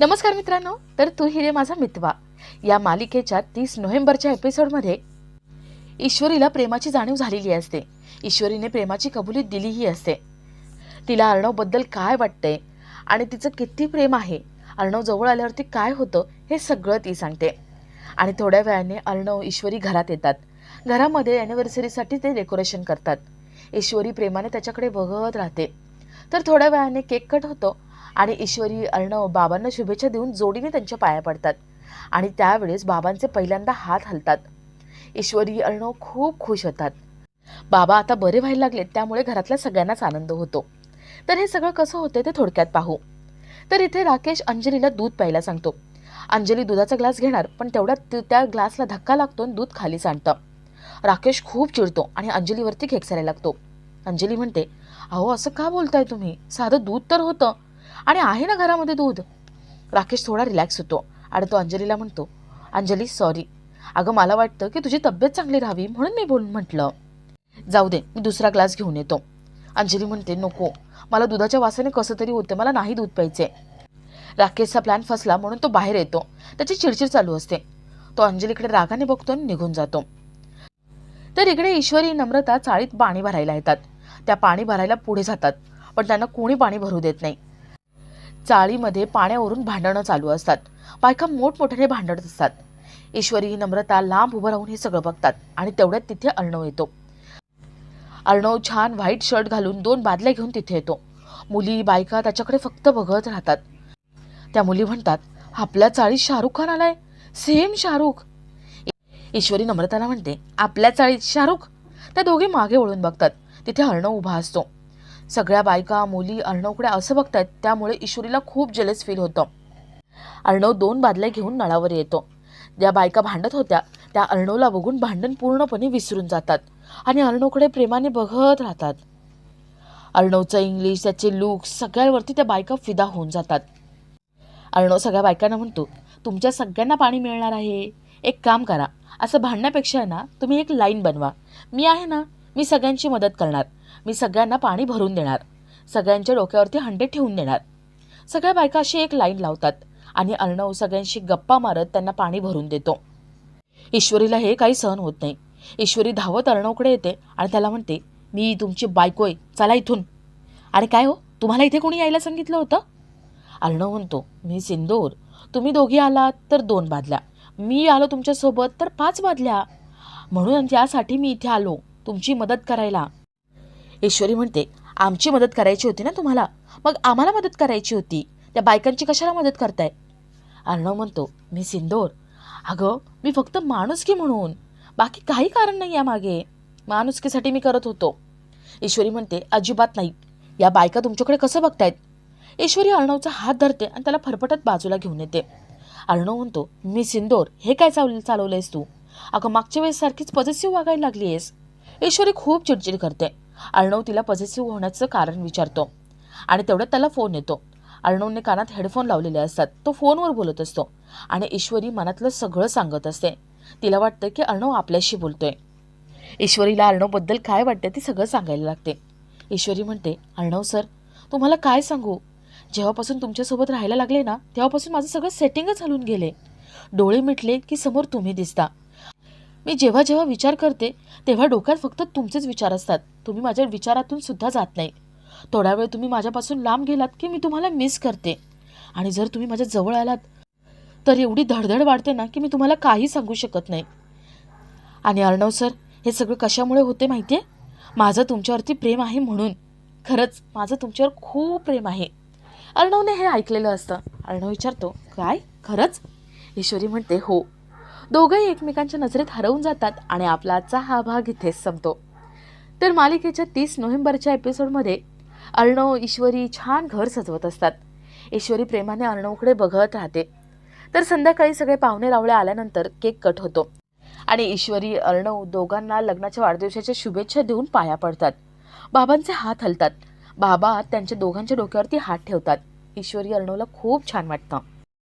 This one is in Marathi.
नमस्कार मित्रांनो तर तू हिरे माझा मितवा. या मालिकेच्या तीस नोव्हेंबरच्या एपिसोडमध्ये ईश्वरीला प्रेमाची जाणीव झालेली असते. ईश्वरीने प्रेमाची कबुली दिलीही असते. तिला अर्णवबद्दल काय वाटतंय आणि तिचं किती प्रेम आहे अर्णव जवळ आल्यावरती काय होतं हे सगळं ती सांगते. आणि थोड्या वेळाने अर्णव ईश्वरी घरात येतात. घरामध्ये ॲनिव्हर्सरीसाठी ते डेकोरेशन करतात. ईश्वरी प्रेमाने त्याच्याकडे बघत राहते. तर थोड्या वेळाने केक कट होतो. आणि ईश्वरी अर्णव बाबांना शुभेच्छा देऊन जोडीने त्यांच्या पाया पडतात. आणि त्यावेळेस बाबांचे पहिल्यांदा हात हलतात. ईश्वरी अर्णव खूप खुश होतात. बाबा आता बरे व्हायला लागलेत त्यामुळे घरातल्या सगळ्यांनाच आनंद होतो. तर हे सगळं कसं होतं ते थोडक्यात पाहू. तर इथे राकेश अंजलीला दूध प्यायला सांगतो. अंजली दुधाचा ग्लास घेणार पण तेवढ्यात त्या ग्लासला धक्का लागतो आणि दूध खाली सांडतं. राकेश खूप चिडतो आणि अंजलीवरती खेकसायला लागतो. अंजली म्हणते अहो असं का बोलताय तुम्ही? साधं दूध तर होतं. आणि आहे ना घरामध्ये दूध? राकेश थोडा रिलॅक्स होतो आणि तो अंजलीला म्हणतो अंजली सॉरी अगं मला वाटतं की तुझी तब्येत चांगली राहावी म्हणून मी बोलून म्हटलं. जाऊ दे मी दुसरा ग्लास घेऊन येतो. अंजली म्हणते नको. मला दुधाच्या वासाने कसं तरी होते मला नाही दूध प्यायचे राकेशचा प्लॅन फसला म्हणून तो बाहेर येतो. त्याची चिडचिड चालू असते. तो अंजलीकडे रागाने बघतो आणि निघून जातो. तर इकडे ईश्वरी नम्रता चाळीत पाणी भरायला येतात. त्या पाणी भरायला पुढे जातात पण त्यांना कोणी पाणी भरू देत नाही. चाळीमध्ये पाण्यावरून भांडणं चालू असतात. बायका मोठमोठ्याने भांडत असतात. ईश्वरी नम्रता लांब उभं राहून हे सगळं बघतात आणि तेवढ्यात तिथे अर्णव येतो. अर्णव छान व्हाईट शर्ट घालून दोन बादल्या घेऊन तिथे येतो. मुली बायका त्याच्याकडे फक्त बघत राहतात. त्या मुली म्हणतात आपल्या चाळीत शाहरुख खान आलाय? सेम शाहरुख. ईश्वरी नम्रताला म्हणते आपल्या चाळीत शाहरुख? त्या दोघे मागे वळून बघतात. तिथे अर्णव उभा असतो. सगळ्या बायका मुली अर्णवकडे असं बघतायत त्यामुळे ईश्वरीला खूप जलस फील होतं. अर्णव दोन बादल्या घेऊन नळावर येतो. ज्या बायका भांडत होत्या त्या अर्णवला बघून भांडण पूर्णपणे विसरून जातात आणि अर्णवकडे प्रेमाने बघत राहतात. अर्णवचं इंग्लिश त्याचे लुक सगळ्यांवरती त्या बायका फिदा होऊन जातात. अर्णव सगळ्या बायकांना म्हणतो तुमच्या सगळ्यांना पाणी मिळणार आहे. एक काम करा असं भांडण्यापेक्षा आहे ना तुम्ही एक लाईन बनवा. मी आहे ना मी सगळ्यांची मदत करणार. मी सगळ्यांना पाणी भरून देणार. सगळ्यांच्या डोक्यावरती हंडे ठेवून देणार. सगळ्या बायका अशी एक लाईन लावतात आणि अर्णव सगळ्यांशी गप्पा मारत त्यांना पाणी भरून देतो. ईश्वरीला हे काही सहन होत नाही. ईश्वरी धावत अर्णवकडे येते आणि त्याला म्हणते मी तुमची बायको आहे. चला इथून. आणि काय हो? तुम्हाला इथे कोणी यायला सांगितलं होतं? अर्णव म्हणतो मी सिंदूर. तुम्ही दोघी आलात तर दोन बादल्या. मी आलो तुमच्यासोबत तर पाच बादल्या. म्हणून त्यासाठी मी इथे आलो. तुमची मदत करायला. ईश्वरी म्हणते आमची मदत करायची होती ना तुम्हाला? मग आम्हाला मदत करायची होती? त्या बायकांची कशाला मदत करताय? अर्णव म्हणतो मी सिंदोर. अगं मी फक्त माणुसकी म्हणून. बाकी काही कारण नाही यामागे माणुसकीसाठी मी करत होतो. ईश्वरी म्हणते अजिबात नाही. या बायका तुमच्याकडे कसं बघतायत? ईश्वरी अर्णवचा हात धरते आणि त्याला फरफटत बाजूला घेऊन येते. अर्णव म्हणतो मी सिंदोर. हे काय चाल आहेस तू? अगं मागच्या वेळेस सारखीच पॉझिटिव्ह वागायला लागली आहेस ईश्वरी खूप चिडचिड करते. अर्णव तिला पॉझिटिव्ह होण्याचं कारण विचारतो. आणि तेवढ्यात त्याला फोन येतो. अर्णवने कानात हेडफोन लावलेले असतात. तो फोनवर बोलत असतो. आणि ईश्वरी मनातलं सगळं सांगत असते. तिला वाटतं की अर्णव आपल्याशी बोलतोय. ईश्वरीला अर्णवबद्दल काय वाटतं ते सगळं सांगायला लागते. ईश्वरी म्हणते अर्णव सर तुम्हाला काय सांगू? जेव्हापासून तुमच्यासोबत राहायला लागले ना तेव्हापासून माझं सगळं सेटिंगच हलून गेले. डोळे मिटले की समोर तुम्ही दिसता. मी जेव्हा जेव्हा विचार करते तेव्हा डोक्यात फक्त तुमचेच विचार असतात. तुम्ही माझ्या विचारातून सुद्धा जात नाही. थोडा वेळ तुम्ही माझ्यापासून लांब गेलात की मी तुम्हाला मिस करते. आणि जर तुम्ही माझ्या जवळ आलात तर एवढी धडधड वाढते ना की मी तुम्हाला काही सांगू शकत नाही. आणि अर्णव सर हे सगळं कशामुळे होते माहिती आहे माझं तुमच्यावरती प्रेम आहे म्हणून. खरंच माझं तुमच्यावर खूप प्रेम आहे. अर्णवने हे ऐकलेलं असतं. अर्णव विचारतो काय? खरंच? ईश्वरी म्हणते हो. दोघंही एकमेकांच्या नजरेत हरवून जातात आणि आपला आजचा हा भाग इथेच संपतो. तर मालिकेच्या तीस नोव्हेंबरच्या एपिसोडमध्ये अर्णव ईश्वरी छान घर सजवत असतात. ईश्वरी प्रेमाने अर्णवकडे बघत राहते. तर संध्याकाळी सगळे पाहुणे रावळे आल्यानंतर केक कट होतो. आणि ईश्वरी अर्णव दोघांना लग्नाच्या वाढदिवसाच्या शुभेच्छा देऊन पाया पडतात. बाबांचे हात हलतात. बाबा त्यांच्या दोघांच्या डोक्यावरती हात ठेवतात. ईश्वरी अर्णवला खूप छान वाटतं.